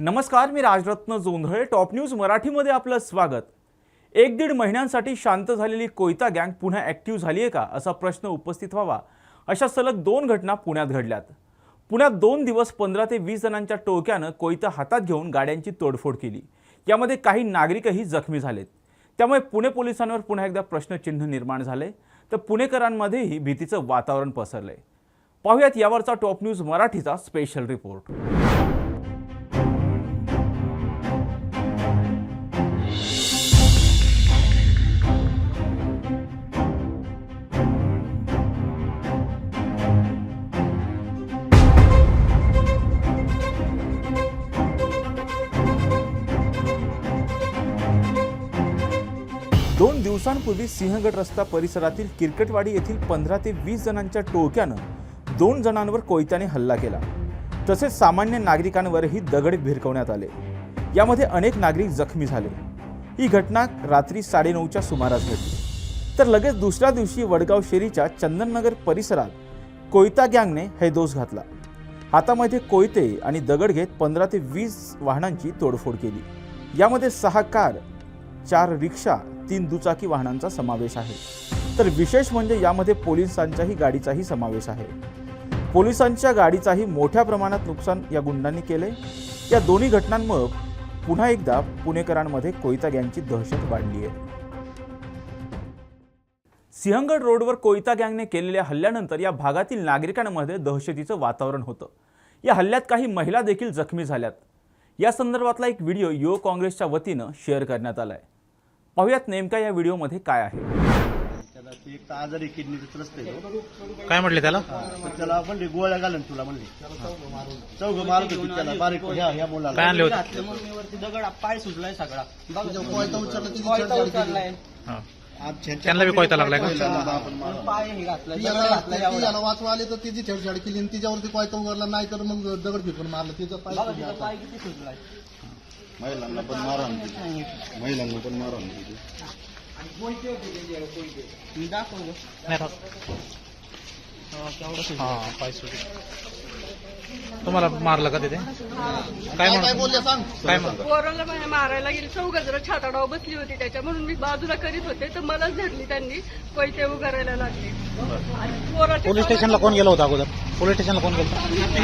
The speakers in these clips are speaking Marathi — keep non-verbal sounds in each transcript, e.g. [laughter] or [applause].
नमस्कार मी राजरत्न जोंधळे. टॉप न्यूज मराठीमध्ये आपलं स्वागत. एक दीड महिन्यांसाठी शांत झालेली कोयता गँग पुन्हा ॲक्टिव्ह झाली आहे का? असा प्रश्न उपस्थित व्हावा. अशा सलग दोन घटना पुण्यात घडल्यात. पुण्यात दोन दिवस पंधरा ते वीस जणांच्या टोक्यानं कोयता हातात घेऊन गाड्यांची तोडफोड केली. यामध्ये काही नागरिकही जखमी झालेत. त्यामुळे पुणे पोलिसांवर पुन्हा एकदा प्रश्नचिन्ह निर्माण झाले. तर पुणेकरांमध्येही भीतीचं वातावरण पसरलंय. पाहुयात यावरचा टॉप न्यूज मराठीचा स्पेशल रिपोर्ट. दिवसांपूर्वी सिंहगड रस्ता परिसरातील किरकटवाडी येथील पंधरा ते वीस जणांच्या टोळक्यानं दोन जणांवर कोयत्याने हल्ला केला. तसेच सामान्य नागरिकांवरही दगड भिरकवण्यात आले. यामध्ये अनेक नागरिक जखमी झाले. ही घटना रात्री साडेनऊच्या सुमारास घडली. तर लगेच दुसऱ्या दिवशी वडगाव शेरीच्या चंदननगर परिसरात कोयता गँगने हैदोस घातला. हातामध्ये कोयते आणि दगड घेत पंधरा ते वीस वाहनांची तोडफोड केली. यामध्ये सहा कार चार रिक्षा तीन दुचाकी वाहनांचा समावेश आहे. तर विशेष म्हणजे यामध्ये पोलिसांच्याही गाडीचाही समावेश आहे. पोलिसांच्या गाडीचाही मोठ्या प्रमाणात नुकसान या गुंडांनी केले या दोन्ही घटनांमुळे पुन्हा एकदा पुणेकरांमध्ये कोयता गँगची दहशत वाढली आहे सिंहगड रोडवर कोयता गँगने केलेल्या हल्ल्यानंतर या भागातील नागरिकांमध्ये दहशतीचं वातावरण होतं. या हल्ल्यात काही महिला देखील जखमी झाल्यात. या संदर्भातला एक व्हिडिओ युवक काँग्रेसच्या वतीनं शेअर करण्यात आला आहे पाहुयात नेमका या व्हिडिओमध्ये काय आहे. त्याला ते एक तर आजारी किडनीचा त्रस्त आहे तो. काय म्हटले त्याला? तर त्याला म्हणले गोळ्या घालन तुला म्हणले. चौघ मारत होती त्याला बारीक ह्या ह्या काय मुलाला आणले होते? घातलं म्हणून मी वरती दगड पाय सुजलाय सगळा. कोयता उचलला कोयता उचललाय. हा. त्यांना बी कोयता लागलाय का? पाय हे घातलाय दगड घातलाय एवढा. वाचवा आले तर तिची छेडछाड केली आणि तिच्यावरती कोयता उगारला नाही तर मग दगड फेकून मारलं. तिचं पाय बघा तिचा. पाय किती सुजलाय. महिलांना पण मारा महिलांना पण मारा मी दाखवलं. हा. तुम्हाला मारलं का तिथे? काय काय बोलले सांग. काय म्हणत? पोराला माझ्या मारायला गेली. चौघ जरा छाताडावर बसली होती त्याच्या. म्हणून मी बाजूला करीत होते तर मलाच धरली त्यांनी. पैसे उगारायला लागले. आणि पोलीस स्टेशनला कोण गेलं होतं अगोदर? पोलीस स्टेशनला कोण गेलं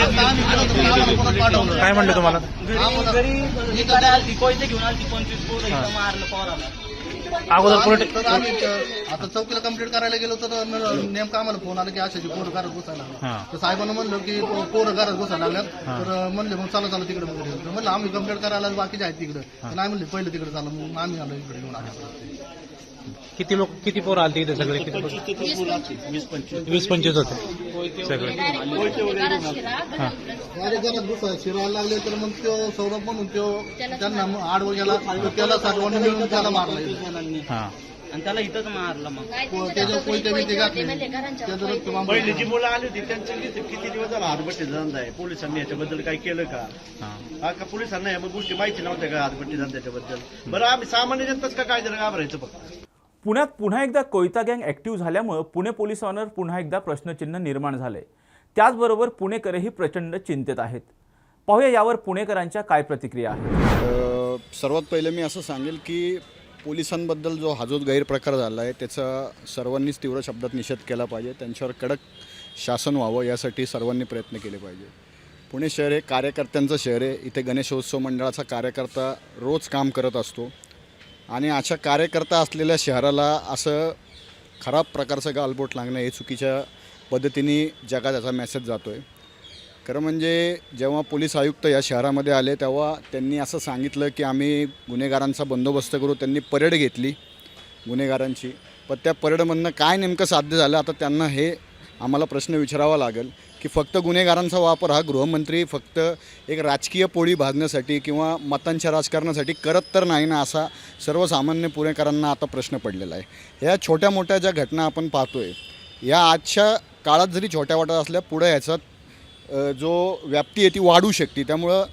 आता आम्ही गेलो तर आम्हाला परत पाठवलं. काय म्हणले तुम्हाला? घरी घरी घेऊन आलती पंचवीस पोरं इथं मारलं पोराला. अगोदर पोलीस तर आम्ही तर आता चौकीला कंप्लीट करायला गेलो तर न- नेमकं आम्हाला फोन आला की अशाची पोरं घरात घुसायला लागले. हा. तर साहेबांना म्हणलं की पो- पोरं घरात घुसायला लागल्यात. तर म्हणले मग चला चला तिकडे वगैरे तर म्हणलं आम्ही कंप्लीट करायला बाकीचे आहेत तिकडे. नाही म्हणले पहिले तिकडे चाललं मग आम्ही आलो इकडे घेऊन आलो किती लोक किती पोरं आलते इथे सगळे? किती पोरं? वीस पंचवीस वीस पंचवीस. होते. सगळे. हा. लागले तर मग तो सौरभ म्हणून तो त्यांना मग आडवं गेला तर त्याला सर्वांनी मिळून त्याला मारला हा. आणि त्याला इथंच मारलं मग. कोणत्या भीती घातली त्याचं रक्त पहिली. जी मुलं आली होती त्यांच्या किती किती दिवस झाला हातभट्टी धंदा आहे? पोलिसांनी याच्याबद्दल काही केलं का? हा. हा का पोलिसांना या गोष्टी माहिती नव्हत्या का हातभट्टी धंद्याच्याबद्दल? बरं आम्ही सामान्य जनताच का काय जरा घाबरायचं फक्त? पुण्यात पुन्हा एकदा कोयता गँग ॲक्टिव्ह झाल्यामुळं पुणे पोलिसांवर पुन्हा एकदा प्रश्नचिन्ह निर्माण झाले. त्याचबरोबर पुणेकरही प्रचंड चिंतेत आहेत. पाहूया यावर पुणेकरांच्या काय प्रतिक्रिया आहेत. सर्वात पहिले मी असं सांगेल की पोलिसांबद्दल जो हा जो गैरप्रकार झाला आहे त्याचा सर्वांनीच तीव्र शब्दात निषेध केला पाहिजे. त्यांच्यावर कडक शासन व्हावं यासाठी सर्वांनी प्रयत्न केले पाहिजे. पुणे शहर हे कार्यकर्त्यांचं शहर आहे. इथे गणेशोत्सव मंडळाचा कार्यकर्ता रोज काम करत असतो. आणि अशा कार्यकर्ता असलेल्या शहराला असं खराब प्रकारचं गालबोट लागणं हे चुकीच्या पद्धतीने जगात याचा मेसेज जातो आहे खरं म्हणजे जेव्हा पोलीस आयुक्त या शहरामध्ये आले तेव्हा त्यांनी असं सांगितलं की आम्ही गुन्हेगारांचा बंदोबस्त करू त्यांनी परेड घेतली गुन्हेगारांची. पण त्या परेडमधनं काय नेमकं साध्य झालं आता त्यांना हे आम्हाला प्रश्न विचारावा लागेल की फक्त गुन्हेगारांचा वापर हा गृहमंत्री फक्त एक राजकीय पोळी भागण्यासाठी किंवा मतांच्या राजकारणासाठी करत तर नाही ना असा सर्वसामान्य पुणेकरांना आता प्रश्न पडलेला आहे. या छोट्या मोठ्या ज्या घटना आपण पाहतो आहे या आजच्या काळात जरी छोट्या वाटत असल्या पुढे ह्याचा जो व्याप्ती आहे ती वाढू शकते. त्यामुळं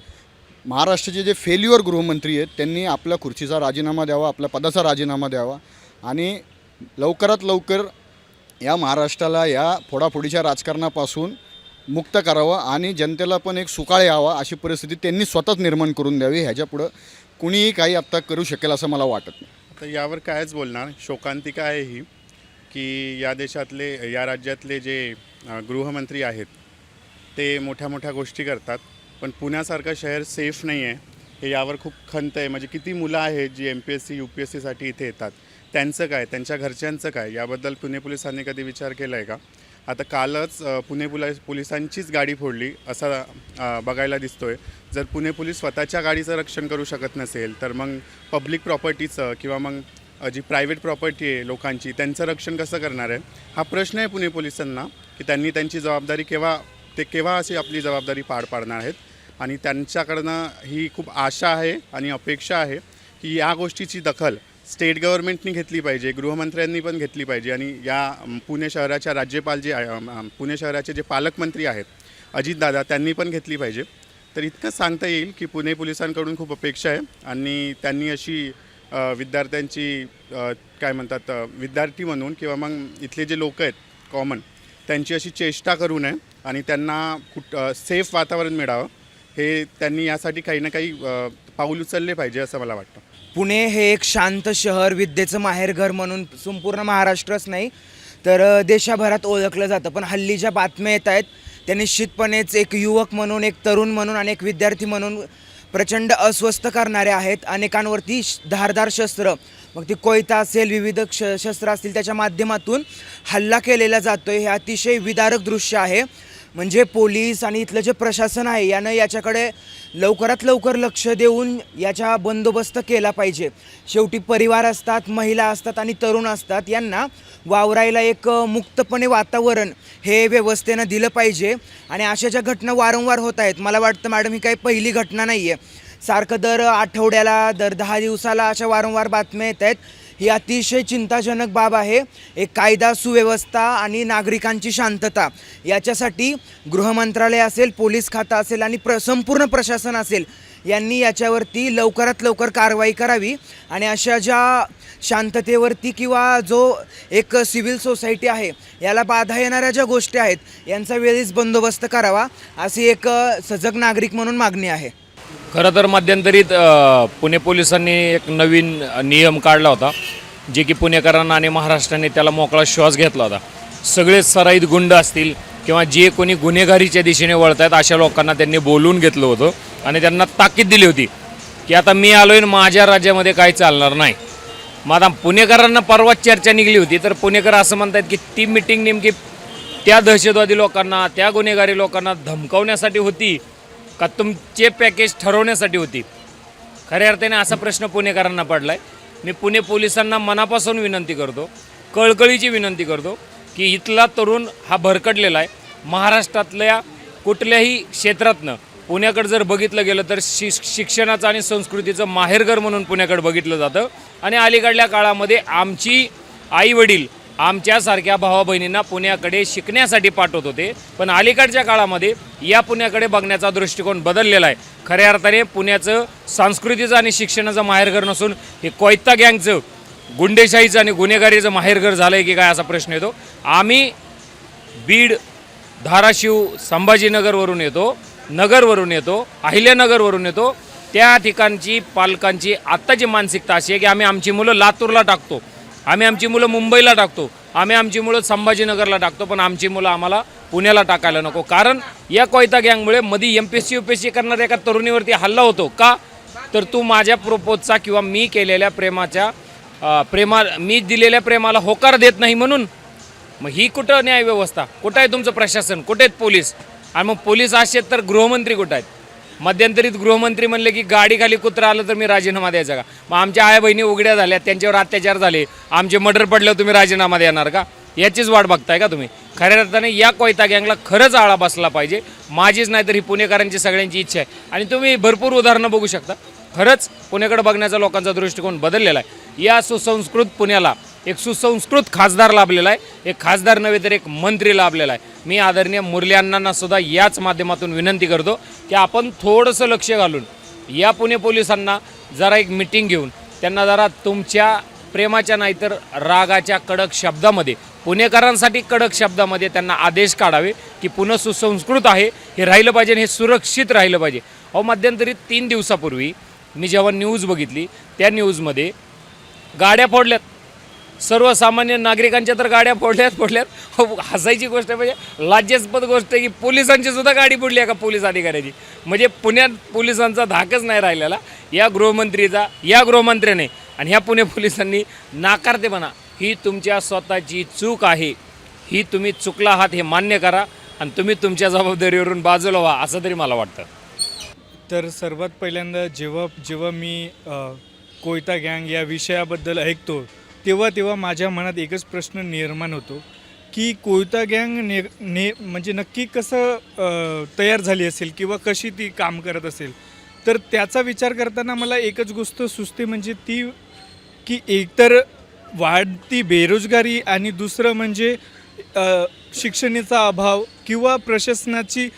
महाराष्ट्राचे जे फेल्युअर गृहमंत्री आहेत त्यांनी आपल्या खुर्चीचा राजीनामा द्यावा आपल्या पदाचा राजीनामा द्यावा आणि लवकरात लवकर या महाराष्ट्राला या फोडाफोडीच्या राजकारणापासून मुक्त करावं आणि जनतेला पण एक सुकाळ यावा अशी परिस्थिती त्यांनी स्वतःच निर्माण करून द्यावी ह्याच्यापुढं कुणीही काही आत्ता करू शकेल असं मला वाटत नाही. तर यावर कायच बोलणार? शोकांतिका आहे ही? की या देशातले या राज्यातले जे अ, गृहमंत्री आहेत ते मोठ्या मोठ्या गोष्टी करतात पण पुण्यासारखं शहर सेफ नाही आहे हे यावर खूप खंत आहे. म्हणजे किती मुलं आहेत जी M P S C U P S सीसाठी इथे येतात? त्यांचं काय त्यांच्या घरच्यांचं काय याबद्दल पुणे पोलिसांनी कधी विचार केला आहे का? आता कालच पुणे पुला पोलिसांचीच गाडी फोडली असा बघायला दिसतो आहे जर पुणे पोलीस स्वतःच्या गाडीचं रक्षण करू शकत नसेल तर मग पब्लिक प्रॉपर्टीचं किंवा मग जी प्रायव्हेट प्रॉपर्टी आहे लोकांची त्यांचं रक्षण कसं करणार आहे? हा प्रश्न आहे पुणे पोलिसांना की त्यांनी त्यांची जबाबदारी केव्हा ते केव्हा अशी आपली जबाबदारी पार पाडणार आहेत? आणि त्यांच्याकडनं ही खूप आशा आहे आणि अपेक्षा आहे की या गोष्टीची दखल स्टेट गव्हर्नमेंटनी घेतली पाहिजे गृहमंत्र्यांनी पण घेतली पाहिजे आणि या पुणे शहराच्या राज्यपाल जे आहे, पुणे शहराचे जे पालकमंत्री आहेत अजितदादा त्यांनी पण घेतली पाहिजे. तर इतकंच सांगता येईल की पुणे पोलिसांकडून खूप अपेक्षा आहे आणि त्यांनी अशी विद्यार्थ्यांची काय म्हणतात विद्यार्थी म्हणून किंवा मग इथले जे लोक आहेत कॉमन त्यांची अशी चेष्टा करू नये आणि त्यांना कुठ सेफ वातावरण मिळावं. हे त्यांनी यासाठी काही ना काही पाऊल उचलले पाहिजे असं मला वाटतं. पुणे हे एक शांत शहर विद्येचं माहेरघर म्हणून संपूर्ण महाराष्ट्रच नाही तर देशाभरात ओळखलं जातं. पण हल्ली ज्या बातम्या येत आहेत त्या निश्चितपणेच एक युवक म्हणून एक तरुण म्हणून आणि एक विद्यार्थी म्हणून प्रचंड अस्वस्थ करणारे आहेत. अनेकांवरती धारदार शस्त्र मग ती कोयता असेल विविध क्ष शस्त्र असतील त्याच्या माध्यमातून हल्ला केलेला जातो हे अतिशय विदारक दृश्य आहे. म्हणजे पोलीस आणि इथलं जे प्रशासन आहे यानं याच्याकडे लवकरात लवकर लक्ष देऊन याचा बंदोबस्त केला पाहिजे. शेवटी परिवार असतात महिला असतात आणि तरुण असतात यांना वावरायला एक मुक्तपणे वातावरण हे व्यवस्थेनं दिलं पाहिजे. आणि अशा ज्या घटना वारंवार होत आहेत मला वाटतं मॅडम ही काही पहिली घटना नाही आहे सारखं दर आठवड्याला दर दहा दिवसाला अशा वारंवार बातम्या येत आहेत. ही अतिशय चिंताजनक बाब आहे. एक कायदा सुव्यवस्था आणि नागरिकांची शांतता याच्यासाठी गृहमंत्रालय असेल पोलीस खातं असेल आणि प्र संपूर्ण प्रशासन असेल यांनी याच्यावरती लवकरात लवकर कारवाई करावी. आणि अशा ज्या शांततेवरती किंवा जो एक सिव्हिल सोसायटी आहे याला बाधा येणाऱ्या ज्या गोष्टी आहेत यांचा वेळीच बंदोबस्त करावा. अशी एक सजग नागरिक म्हणून मागणी आहे. खरं तर मध्यंतरीत पुणे पोलिसांनी एक नवीन नियम काढला होता जे की पुणेकरांना आणि महाराष्ट्राने त्याला मोकळा श्वास घेतला होता. सगळे सराईत गुंड असतील किंवा जे कोणी गुन्हेगारीच्या दिशेने वळत आहेत अशा लोकांना त्यांनी बोलून घेतलं होतं आणि त्यांना ताकीद दिली होती की आता मी आलो आहे माझ्या राज्यामध्ये काही चालणार नाही. मग आता पुणेकरांना परवाच चर्चा निघली होती तर पुणेकर असं म्हणतात की ती मिटिंग नेमकी त्या दहशतवादी लोकांना त्या गुन्हेगारी लोकांना धमकावण्यासाठी होती का तुमचे पॅकेज ठरवण्यासाठी होती. खऱ्या अर्थाने असा प्रश्न पुणेकरांना पडला आहे मी पुणे पोलिसांना मनापासून विनंती करतो कळकळीची विनंती करतो की इथला तरुण हा भरकटलेला आहे. महाराष्ट्रातल्या कुठल्याही क्षेत्रातनं पुण्याकडे जर बघितलं गेलं तर शि शिक्षणाचं आणि संस्कृतीचं माहेरघर म्हणून पुण्याकडे बघितलं जातं. आणि अलीकडल्या काळामध्ये आमची आईवडील आमच्यासारख्या भावा बहिणींना पुण्याकडे शिकण्यासाठी पाठवत होते. पण अलीकडच्या काळामध्ये या पुण्याकडे बघण्याचा दृष्टिकोन बदललेला आहे. खऱ्या अर्थाने पुण्याचं संस्कृतीचं आणि शिक्षणाचं माहेरघर नसून हे कोयता गँगचं गुंडेशाहीचं आणि गुन्हेगारीचं माहेरघर झालं आहे की काय असा प्रश्न येतो. आम्ही बीड धाराशिव संभाजीनगरवरून येतो नगरवरून येतो अहिल्यानगरवरून येतो. त्या ठिकाणची पालकांची आत्ताची मानसिकता अशी आहे की आम्ही आमची मुलं लातूरला टाकतो. आम्ही आमची मुलं मुंबईला टाकतो. आम्ही आमची मुलं संभाजीनगरला टाकतो पण आमची मुलं आम्हाला पुण्याला टाकायला नको. कारण या कोयता गँगमुळे मध्ये M P S C U P S C करणाऱ्या एका तरुणीवरती हल्ला होतो का? तर तू माझ्या प्रोपोजचा किंवा मी केलेल्या प्रेमाच्या प्रेमा मी दिलेल्या प्रेमाला होकार देत नाही म्हणून मग ही कुठं न्यायव्यवस्था? कुठं आहे तुमचं प्रशासन? कुठे आहेत पोलीस? आणि मग पोलीस असे तर गृहमंत्री कुठं आहेत? मध्यंतरीत गृहमंत्री म्हणले की गाडी खाली कुत्रा आलं तर मी राजीनामा द्यायचा का? मग आमच्या आया बहिणी उघड्या झाल्या त्यांच्यावर अत्याचार झाले. आमचे मर्डर पडल्यावर तुम्ही राजीनामा देणार का? याचीच वाट बघताय का तुम्ही? खऱ्या अर्थाने या कोयता गँगला खरंच आळा बसला पाहिजे. माझीच नाही तर ही पुणेकरांची सगळ्यांची इच्छा आहे. आणि तुम्ही भरपूर उदाहरणं बघू शकता. खरंच पुण्याकडे बघण्याचा लोकांचा दृष्टिकोन बदललेला आहे. या सुसंस्कृत पुण्याला एक सुसंस्कृत खासदार लाभलेला आहे. एक खासदार नव्हे तर एक मंत्री लाभलेला आहे. मी आदरणीय मुरली अण्णांना सुद्धा याच माध्यमातून विनंती करतो की आपण थोडंसं लक्ष घालून या पुणे पोलिसांना जरा एक मिटिंग घेऊन त्यांना जरा तुमच्या प्रेमाच्या नाही तर रागाच्या कडक शब्दामध्ये पुणेकरांसाठी कडक शब्दामध्ये त्यांना आदेश काढावे की पुणे सुसंस्कृत आहे हे राहिलं पाहिजे आणि हे सुरक्षित राहिलं पाहिजे. अहो मध्यंतरी तीन दिवसापूर्वी मी जेव्हा न्यूज बघितली त्या न्यूजमध्ये गाड्या फोडल्यात. सर्वसामान्य नागरिकांच्या तर गाड्या फोडल्यात फोडल्यात. हो, हसायची गोष्ट आहे म्हणजे लाज्यास्पद गोष्ट आहे की पोलिसांची सुद्धा गाडी फोडली आहे का पोलीस अधिकाऱ्याची? म्हणजे पुण्यात पोलिसांचा धाकच नाही राहिलेला. या गृहमंत्रीचा या गृहमंत्र्याने आणि ह्या पुणे पोलिसांनी नाकारतेपणा. ही तुमच्या स्वतःची चूक आहे. ही तुम्ही चुकला आहात हे मान्य करा आणि तुम्ही तुमच्या जबाबदारीवरून बाजूला व्हा असं तरी मला वाटतं. तर सर्वात पहिल्यांदा जेव्हा जेव्हा मी कोयता गँग या विषयाबद्दल ऐकतो तेव्हा तेव्हा माझ्या मनात एकच प्रश्न निर्माण होतो की कोयता गँग ने ने म्हणजे नक्की कसं तयार झाली असेल किंवा कशी ती काम करत असेल? तर त्याचा विचार करताना मला एकच गोष्ट सुचते म्हणजे ती की एकतर वाढती बेरोजगारी आणि दुसरं म्हणजे शिक्षणाचा अभाव किंवा प्रशासनाची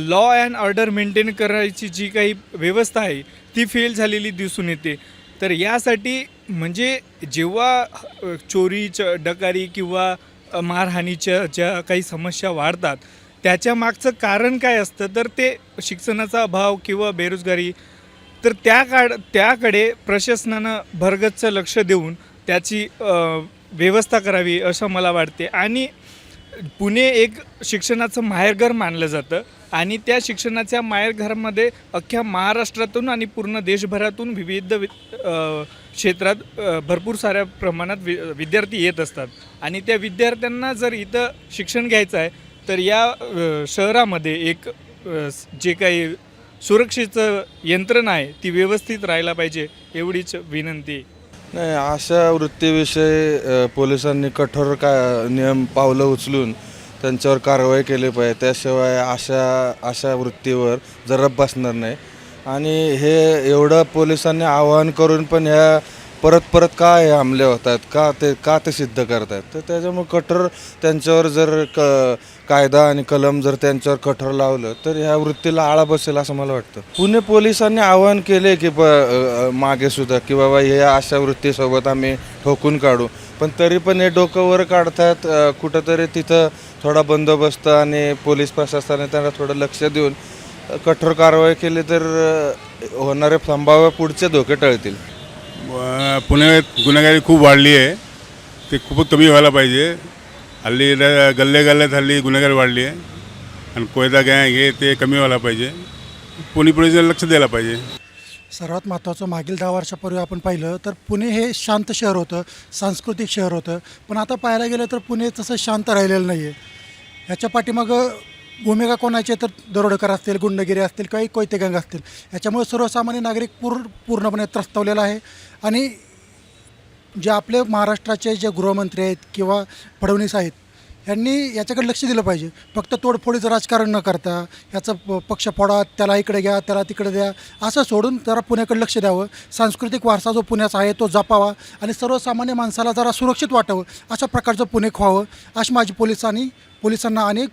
लॉ अँड ऑर्डर मेंटेन करायची जी काही व्यवस्था आहे ती फेल झालेली दिसून येते. तर यासाठी म्हणजे जेव्हा अ, चोरी च डकारी किंवा मारहाणीच्या ज्या काही समस्या वाढतात त्याच्या मागचं कारण काय असतं तर ते शिक्षणाचा अभाव किंवा बेरोजगारी. तर त्या काळ त्याकडे प्रशासनानं भरगतचं लक्ष देऊन त्याची व्यवस्था करावी असं मला वाटते. आणि पुणे एक शिक्षणाचं माहेरघर मानलं जातं आणि त्या शिक्षणाच्या माहेरघरामध्ये अख्ख्या महाराष्ट्रातून आणि पूर्ण देशभरातून विविध क्षेत्रात भरपूर साऱ्या प्रमाणात वि विद्यार्थी येत असतात आणि त्या विद्यार्थ्यांना जर इथं शिक्षण घ्यायचं आहे तर या शहरामध्ये एक जे काही सुरक्षेचं यंत्रणा आहे ती व्यवस्थित राहायला पाहिजे एवढीच विनंती आहे. नाही अशा वृत्तीविषयी पोलिसांनी कठोर का नियम पावलं उचलून त्यांच्यावर कारवाई केली पाहिजे. त्याशिवाय अशा अशा वृत्तीवर जरब बसणार नाही. आणि हे एवढं पोलिसांनी आवाहन करून पण ह्या परत परत का हे हमले होत आहेत का ते का ते सिद्ध करत आहेत तर त्याच्यामुळे कठोर त्यांच्यावर जर क कायदा आणि कलम जर त्यांच्यावर कठोर लावलं तर ह्या वृत्तीला आळा बसेल असं मला वाटतं. पुणे पोलिसांनी आवाहन केले की ब मागे सुद्धा की बाबा हे अशा वृत्तीसोबत आम्ही ठोकून काढू. पण तरी पण हे डोकं वर काढतात कुठंतरी तिथं थोडा बंदोबस्त आणि पोलीस प्रशासनाने त्यांना थोडं लक्ष देऊन कठोर कारवाई केली तर होणारे संभाव्य पुढचे धोके टळतील. पुण्यात गुन्हेगारी खूप वाढली आहे. ते खूपच कमी व्हायला पाहिजे. हल्ली गल्ले गल्ल्यात हल्ली गुन्हेगारी वाढली आहे. आणि कोयता गँग हे ते कमी व्हायला पाहिजे. पुणे पोलिसांना लक्ष द्यायला पाहिजे. सर्वात महत्त्वाचं मागील दहा वर्षापूर्वी आपण पाहिलं तर पुणे हे शांत शहर होतं सांस्कृतिक शहर होतं. पण आता पाहायला गेलं तर पुणे तसं शांत राहिलेलं नाही आहे ह्याच्या पाठीमागं भूमिका कोणाची तर दरोडेकर असतील गुंडगिरी असतील किंवा कोयते असतील. याच्यामुळे सर्वसामान्य नागरिक पूर्ण पूर्णपणे त्रस्तवलेला आहे. आणि जे आपले महाराष्ट्राचे जे गृहमंत्री आहेत किंवा फडणवीस आहेत यांनी याच्याकडे लक्ष दिलं पाहिजे. फक्त तोडफोडीचं राजकारण न करता याचं प- पक्ष फोडा त्याला इकडे घ्या त्याला तिकडे द्या असं सोडून जरा पुण्याकडे लक्ष द्यावं. सांस्कृतिक वारसा जो पुण्याचा आहे तो जपावा आणि सर्वसामान्य माणसाला जरा सुरक्षित वाटावं अशा प्रकारचं पुणे व्हावं अशी माझी पोलिसांनी पोलिसांना अनेक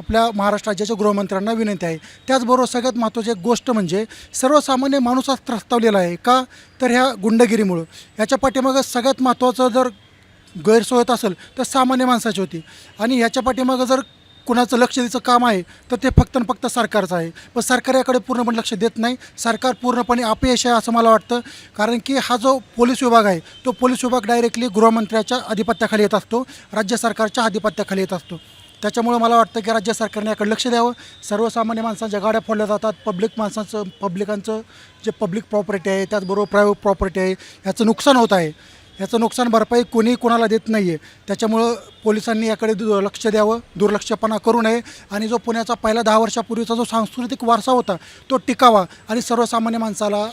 आपल्या महाराष्ट्र राज्याच्या गृहमंत्र्यांना विनंती आहे. त्याचबरोबर सगळ्यात महत्त्वाची एक गोष्ट म्हणजे सर्वसामान्य माणूस आज त्रस्तावलेला आहे का? तर ह्या गुंडगिरीमुळं. याच्या पाठीमागं सगळ्यात महत्त्वाचं जर गैरसोय होत असेल तर सामान्य माणसाची होती. आणि ह्याच्या पाठीमागं जर कुणाचं लक्ष द्यायचं काम आहे तर ते फक्त आणि फक्त सरकारचं आहे. पण सरकार याकडे पूर्णपणे लक्ष देत नाही. सरकार पूर्णपणे अपयश आहे असं मला वाटतं. कारण की हा जो पोलीस विभाग आहे तो पोलीस विभाग डायरेक्टली गृहमंत्र्याच्या अधिपत्याखाली येत असतो. राज्य सरकारच्या अधिपत्याखाली येत असतो. त्याच्यामुळं मला वाटतं की राज्य सरकारने याकडे लक्ष द्यावं. सर्वसामान्य माणसांच्या गाड्या फोडल्या जातात. पब्लिक माणसांचं पब्लिकांचं जे पब्लिक प्रॉपर्टी आहे त्याचबरोबर प्रायव्हेट प्रॉपर्टी आहे याचं नुकसान होत आहे. याचं नुकसान भरपाई कोणी कोणाला देत नाही आहे त्याच्यामुळं पोलिसांनी याकडे दु लक्ष द्यावं. दुर्लक्षपणा करू नये. आणि जो पुण्याचा पहिल्या दहा वर्षापूर्वीचा जो सांस्कृतिक वारसा होता तो टिकावा आणि सर्वसामान्य माणसाला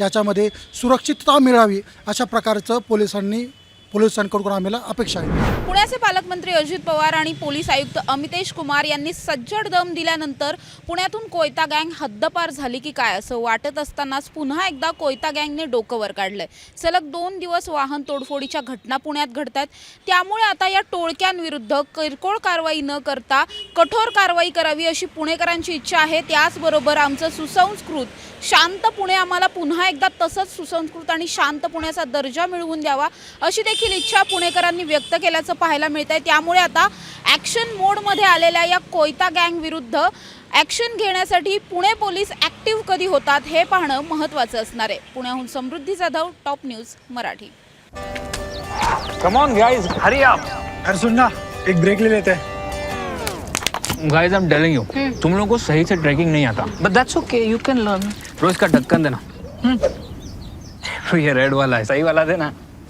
याच्यामध्ये सुरक्षितता मिळावी अशा प्रकारचं पोलिसांनी पोलिसांकडून आम्हाला अपेक्षा आहे? पुण्याचे पालकमंत्री अजित पवार आणि पोलीस आयुक्त अमितेश कुमार यांनी सज्जड दम दिल्यानंतर पुण्यातून कोयता गँग हद्दपार झाली की काय असं वाटत असतानाच पुन्हा एकदा कोयता गँगने डोकं वर काढलंय. सलग दोन दिवस वाहन तोडफोडीच्या घटना पुण्यात घडत आहेत त्यामुळे आता या टोळक्यांविरुद्ध किरकोळ कारवाई न करता कठोर कारवाई करावी अशी पुणेकरांची इच्छा आहे. त्याचबरोबर आमचं सुसंस्कृत शांत पुणे आम्हाला पुन्हा एकदा तसंच सुसंस्कृत आणि शांत पुण्याचा दर्जा मिळवून द्यावा अशी देखील देखील इच्छा पुणेकरांनी व्यक्त केल्याचं पाहायला मिळतंय. त्यामुळे आता ॲक्शन मोडमध्ये आलेल्या या कोयता गँग विरुद्ध ॲक्शन घेण्यासाठी पुणे पोलीस ॲक्टिव्ह कधी होतात हे पाहणं महत्त्वाचं असणार आहे. पुण्याहून Samruddhi Jadhav top news Marathi. Come on guys Hari आप अरे सुन ना एक ब्रेक ले लेते. हैं guys I am telling you तुम लोगों को सही से ट्रैकिंग नहीं आता. But that's okay you can learn रोज का ढक्कन देना. तो [laughs] ये रेड वाला है सही वाला देना.